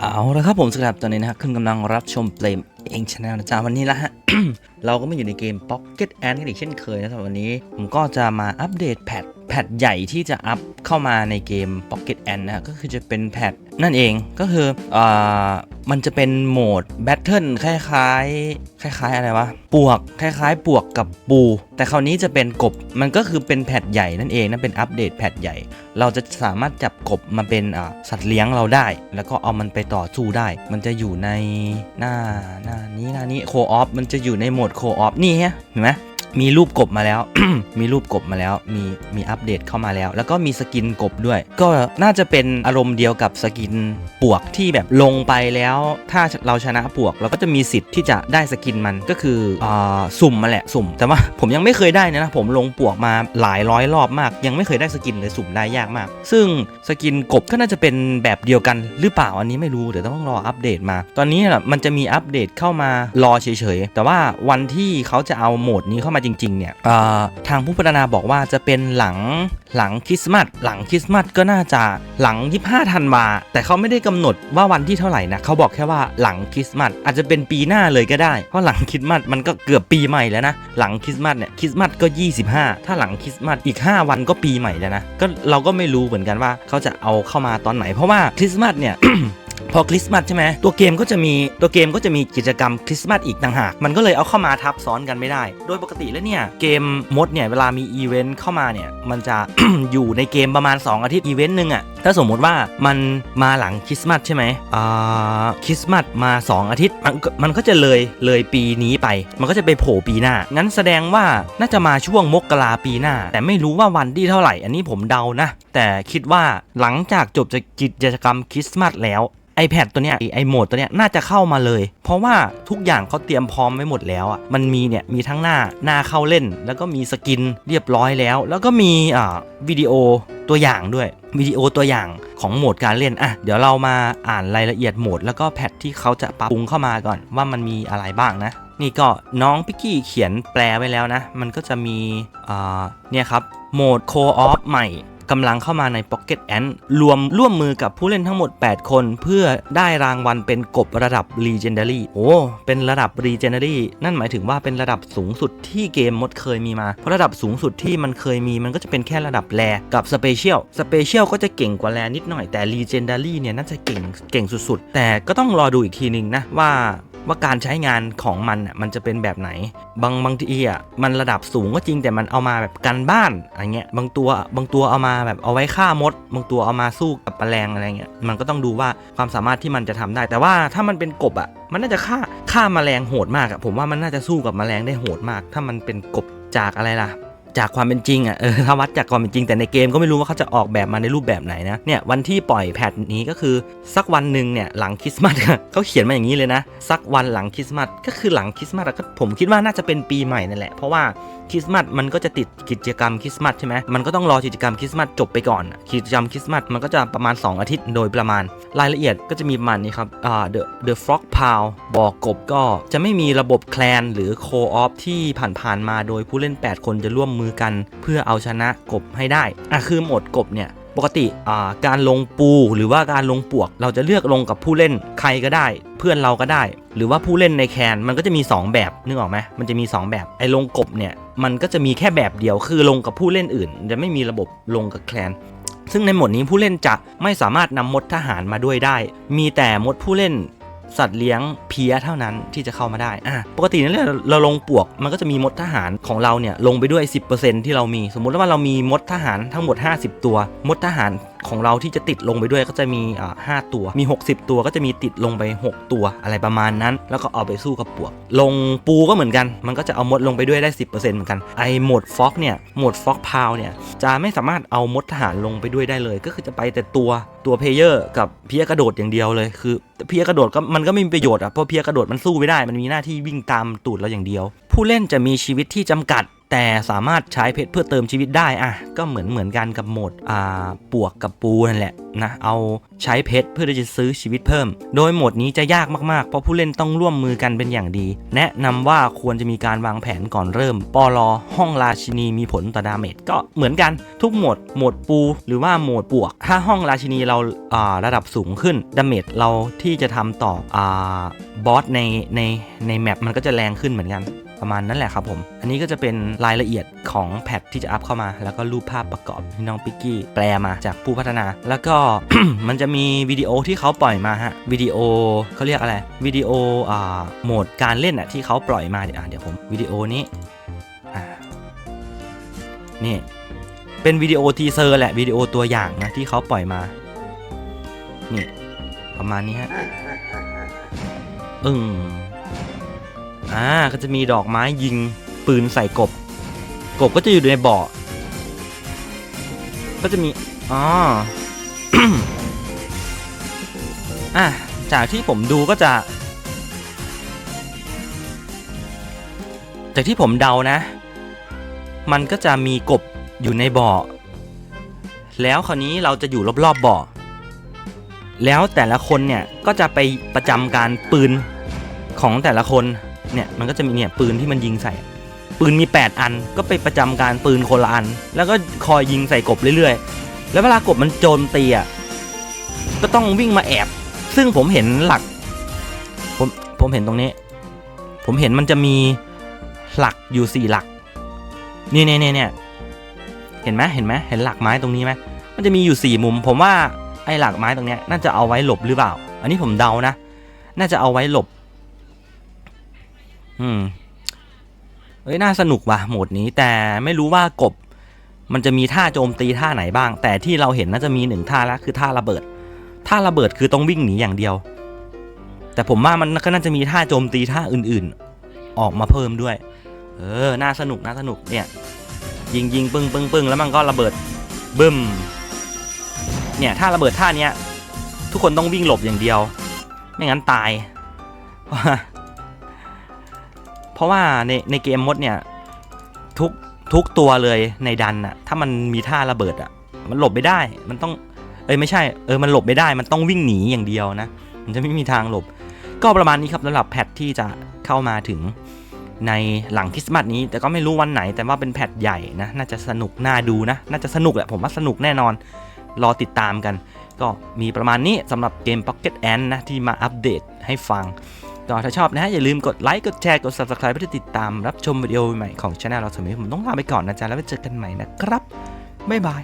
เอาละครับผมสำหรับตอนนี้นะฮะคุณกำลังรับชมเปลมเองชาแนลนะจ๊ะวันนี้ละฮะ เราก็มาอยู่ในเกม Pocket Ant กันอีกเช่นเคยนะสำหรับวันนี้ ผมก็จะมาอัปเดตแพท แพทใหญ่ที่จะอัพเข้ามาในเกม Pocket Ant นะก็คือจะเป็นแพทนั่นเองก็คืออมันจะเป็นโหมดแบทเทิลคล้ายๆ คล้าย ๆ อะไรวะปวกคล้าย ๆ ปวกกับปู แต่คราวนี้จะเป็นกบมันก็คือเป็นแพทใหญ่นั่นเองนั่นเป็นอัปเดตแพทใหญ่ เราจะสามารถจับกบมาเป็นสัตว์เลี้ยงเราได้ แล้วก็เอามันไปต่อสู้ได้ มันจะอยู่ในหน้าหน้านี้หน้านี้โคออฟมันจะอยู่ในโหมดโคออฟนี่ฮะเห็นไหม มีรูปกบมาแล้ว มีรูปกบมาแล้ว มีมีอัปเดตเข้ามาแล้ว แล้วก็มีสกินกบด้วย ก็น่าจะเป็นอารมณ์เดียวกับสกินปวกที่แบบลงไปแล้ว ถ้าเราชนะปวก เราก็จะมีสิทธิ์ที่จะได้สกินมันก็คืออาสุ่มมาแหละสุ่ม แต่ว่าผมยังไม่เคยได้นะผมลงปวกมาหลายร้อยรอบมาก ยังไม่เคยได้สกินเลยสุ่มได้ยากมาก ซึ่งสกินกบก็น่าจะเป็นแบบเดียวกันหรือเปล่าอันนี้ไม่รู้เดี๋ยวต้องรออัปเดตมา ตอนนี้น่ะมันจะมีอัปเดตเข้ามารอเฉยๆแต่ว่าวันที่เขาจะเอาโหมดนี้เข้ามาจริงๆเนี่ยทางผู้พัฒนาบอกว่าจะเป็นหลังหลังคริสต์มาสหลังคริสต์มาสก็น่าจะหลัง 25ธันวาแต่เขาไม่ได้กำหนดว่าวันที่เท่าไหร่นะเขาบอกแค่ว่าหลังคริสต์มาสอาจจะเป็นปีหน้าเลยก็ได้ เพราะหลังคริสต์มาสมันก็เกือบปีใหม่แล้วนะ หลังคริสต์มาสเนี่ยคริสต์มาสก็ 25 ถ้าหลังคริสต์มาสอีก 5 วันก็ปีใหม่แล้วนะก็เราก็ไม่รู้เหมือนกันว่าเขาจะเอาเข้ามาตอนไหน เพราะว่าคริสต์มาสเนี่ย พอคริสต์มาสใช่ไหมตัวเกมก็จะมีตัวเกมก็จะมีกิจกรรมคริสต์มาสอีกต่างหาก มันก็เลยเอาเข้ามาทับซ้อนกันไม่ได้ โดยปกติแล้วเนี่ยเกมมดเนี่ยเวลามีอีเวนต์เข้ามาเนี่ยมันจะ อยู่ในเกมประมาณ 2 อาทิตย์อีเวนต์หนึ่งอะถ้าสมมุติว่ามันมาหลังคริสต์มาสใช่ไหมอ่าคริสต์มาสมา 2 อาทิตย์มันก็มันก็จะเลยเลยปีนี้ไป มันก็จะไปโผล่ปีหน้า งั้นแสดงว่าน่าจะมาช่วงมกราปีหน้า แต่ไม่รู้ว่าวันที่เท่าไหร่ อันนี้ผมเดานะ แต่คิดว่าหลังจากจบจากกิจกรรมคริสต์มาสแล้ว iPad ตัวเนี้ยไอโหมดตัวเนี้ยน่าจะเข้ามาเลย เพราะว่าทุกอย่างเขาเตรียมพร้อมไว้หมดแล้วอะมันมีเนี่ยมีทั้งหน้าหน้าเข้าเล่น แล้วก็มีสกินเรียบร้อยแล้ว แล้วก็มีอ่าวิดีโอตัวอย่างด้วยวิดีโอตัวอย่างของโหมดการเล่นอะเดี๋ยวเรามาอ่านรายละเอียดโหมด แล้วก็แพทที่เขาจะปรับปรุงเข้ามาก่อนว่ามันมีอะไรบ้างนะนี่ก็น้องพิกกี้เขียนแปลไว้แล้วนะ มันก็จะมีอ่าเนี่ยครับโหมดโคออฟใหม่ กำลังเข้ามาใน Pocket Ant รวมร่วมมือกับผู้เล่นทั้งหมด 8 คน เพื่อได้รางวัลเป็นกบระดับ Legendary โอ้ เป็นระดับ Legendary นั่นหมายถึงว่าเป็นระดับสูงสุดที่เกมมดเคยมีมา เพราะระดับสูงสุดที่มันเคยมีมันก็จะเป็นแค่ระดับแรกับ Special Special ก็จะเก่งกว่าแรนิดหน่อยแต่ Legendary เนี่ยน่าจะเก่งเก่งสุดๆ แต่ก็ต้องรอดูอีกทีนึงนะว่า ว่าการใช้งานของมันอะมันจะเป็นแบบไหน บางบางทีอะมันระดับสูงก็จริงแต่มันเอามาแบบกันบ้านอะไรเงี้ยบางตัวบางตัวเอามาแบบเอาไว้ฆ่ามด บางตัวเอามาสู้กับแมลงอะไรเงี้ยมันก็ต้องดูว่าความสามารถที่มันจะทำได้ แต่ว่าถ้ามันเป็นกบอะมันน่าจะฆ่าฆ่าแมลงโหดมากอะผมว่ามันน่าจะสู้กับแมลงได้โหดมาก ถ้ามันเป็นกบจากอะไรล่ะ จากความเป็นจริงอะเออถ้าวัดจากความเป็นจริงแต่ในเกมก็ไม่รู้ว่าเขาจะออกแบบมาในรูปแบบไหนนะเนี่ยวันที่ปล่อยแพทนี้ก็คือสักวันหนึ่งเนี่ยหลังคริสต์มาสเขาเขียนมาอย่างนี้เลยนะ สักวันหลังคริสต์มาสก็คือหลังคริสต์มาสก็ผมคิดว่าน่าจะเป็นปีใหม่นั่นแหละ เพราะว่าคริสต์มาสมันก็จะติดกิจกรรมคริสต์มาสใช่ไหมมันก็ต้องรอกิจกรรมคริสต์มาสจบไปก่อนกิจกรรมคริสต์มาสมันก็จะประมาณ 2 อาทิตย์โดยประมาณ รายละเอียดก็จะมีประมาณนี้ครับอ่า the the frog pound บอกกบก็จะไม่มีระบบแคลนหรือ co-op ที่ผ่านๆมาโดยผู้เล่น 8 คนจะร่วมมือกันเพื่อเอาชนะกบให้ได้อะคือหมดกบเนี่ยปกติอ่าการลงปูหรือว่าการลงปวก เราจะเลือกลงกับผู้เล่นใครก็ได้ เพื่อนเราก็ได้ หรือว่าผู้เล่นในแคนมันก็จะมี 2 แบบนึกออกไหมมันจะมี 2 แบบไอ้ลงกบเนี่ยมันก็จะมีแค่แบบเดียวคือลงกับผู้เล่นอื่น จะไม่มีระบบลงกับแคลนซึ่งในหมดนี้ผู้เล่นจะไม่สามารถนำมดทหารมาด้วยได้ มีแต่มดผู้เล่น สัตว์เลี้ยงเพียเท่านั้นที่จะเข้ามาได้อะปกติเนี่ยเราลงปวกมันก็จะมีมดทหารของเราเนี่ยลงไปด้วย 10%ที่เรามี สมมุติว่าเรามีมดทหารทั้งหมด 50 ตัว มดทหาร ของเราที่จะติดลงไปด้วยก็จะมีอ่าห้าตัว มี 60 ตัวก็จะมีติดลงไป 6 ตัวอะไรประมาณนั้น แล้วก็เอาไปสู้กับปวก ลงปูก็เหมือนกัน มันก็จะเอามดลงไปด้วยได้ 10%เหมือนกัน ไอโหมดฟ็อกเนี่ย หมดฟ็อกพาวเนี่ย จะไม่สามารถเอามดทหารลงไปด้วยได้เลย ก็คือจะไปแต่ตัวตัวเพลเยอร์กับเพียกระโดดอย่างเดียวเลย คือเพียกระโดดก็มันก็ไม่มีประโยชน์อะ เพราะเพียกระโดดมันสู้ไม่ได้ มันมีหน้าที่วิ่งตามตูดเราอย่างเดียว ผู้เล่นจะมีชีวิตที่จำกัด แต่สามารถใช้เพชรเพื่อเติมชีวิตได้อะก็เหมือนเหมือนกันกับโหมดอ่าปวกกับปูนั่นแหละนะเอาใช้เพชรเพื่อที่จะซื้อชีวิตเพิ่ม โดยโหมดนี้จะยากมากๆ เพราะผู้เล่นต้องร่วมมือกันเป็นอย่างดี แนะนำว่าควรจะมีการวางแผนก่อนเริ่มปลอห้องราชินีมีผลต่อดาเมจก็เหมือนกันทุกโหมดโหมดปู หรือว่าโหมดปวก ถ้าห้องราชินีเราอ่าระดับสูงขึ้นดาเมจเราที่จะทำต่ออ่าบอสในในในแมปมันก็จะแรงขึ้นเหมือนกัน ประมาณนั้นแหละครับผม อันนี้ก็จะเป็นรายละเอียดของแพทที่จะอัพเข้ามา แล้วก็รูปภาพประกอบที่น้องปิกกี้แปลมาจากผู้พัฒนา แล้วก็ มันจะมีวิดีโอที่เขาปล่อยมาฮะวิดีโอเขาเรียกอะไรวิดีโออ่าโหมดการเล่นอะที่เขาปล่อยมาเดี๋ยวเดี๋ยวผมวิดีโอนี้อ่านี่เป็นวิดีโอทีเซอร์แหละวิดีโอตัวอย่างนะที่เขาปล่อยมานี่ประมาณนี้ฮะอึ้ง อ่าก็จะมีดอกไม้ยิงปืนใส่กบ กบก็จะอยู่ในบ่อ ก็จะมีอ๋ออะจากที่ผมดูก็จะ จากที่ผมเดานะ มันก็จะมีกบอยู่ในบ่อ แล้วคราวนี้เราจะอยู่รอบๆบ่อ แล้วแต่ละคนเนี่ยก็จะไปประจำการปืนของแต่ละคน เนี่ยมันก็จะมีเนี่ยปืนที่มันยิงใส่ ปืนมี 8 อันก็ไปประจำการปืนคนละอัน แล้วก็คอยยิงใส่กบเรื่อยๆ แล้วเวลากบมันโจมตีอะก็ต้องวิ่งมาแอบ ซึ่งผมเห็นหลัก ผมผมเห็นตรงนี้ ผมเห็นมันจะมีหลักอยู่สี่หลักนี่เนี่ยเนี่ยเนี่ยเห็นไหมเห็นไหมเห็นหลักไม้ตรงนี้ไหมมันจะมีอยู่สี่มุม ผมว่าไอ้หลักไม้ตรงเนี้ยน่าจะเอาไว้หลบหรือเปล่า อันนี้ผมเดานะ น่าจะเอาไว้หลบ อืมเอ้ยน่าสนุกว่ะโหมดนี้ แต่ไม่รู้ว่ากบ มันจะมีท่าโจมตีท่าไหนบ้าง แต่ที่เราเห็นน่าจะมีหนึ่งท่าแล้วคือท่าระเบิด ท่าระเบิดคือต้องวิ่งหนีอย่างเดียว แต่ผมว่ามันก็น่าจะมีท่าโจมตีท่าอื่นๆ ออกมาเพิ่มด้วย เออ น่าสนุกน่าสนุกเนี่ย ยิงยิงปึ้งปึ้งปึ้งแล้วมันก็ระเบิดบึ้ม เนี่ยท่าระเบิดท่าเนี้ย ทุกคนต้องวิ่งหลบอย่างเดียว ไม่งั้นตาย เพราะว่าในในเกมมดเนี่ยทุกทุกตัวเลยในดันอะถ้ามันมีท่าระเบิดอะมันหลบไม่ได้มันต้องเอ้ยไม่ใช่เออมันหลบไม่ได้มันต้องวิ่งหนีอย่างเดียวนะมันจะไม่มีทางหลบ ก็ประมาณนี้ครับสำหรับแพทที่จะเข้ามาถึงในหลังคริสต์มาสนี้ แต่ก็ไม่รู้วันไหนแต่ว่าเป็นแพทใหญ่นะน่าจะสนุกน่าดูนะน่าจะสนุกแหละผมว่าสนุกแน่นอนรอติดตามกัน ก็มีประมาณนี้สำหรับเกม Pocket Ant นะที่มาอัปเดตให้ฟัง ก็ถ้าชอบนะฮะอย่าลืมกดไลค์กดแชร์กด Subscribe เพื่อติดตามรับชมวิดีโอใหม่ของช anel เราสมัยผมต้องลาไปก่อนนะจ๊ะแล้วไปเจอกันใหม่นะครับบ๊ายบาย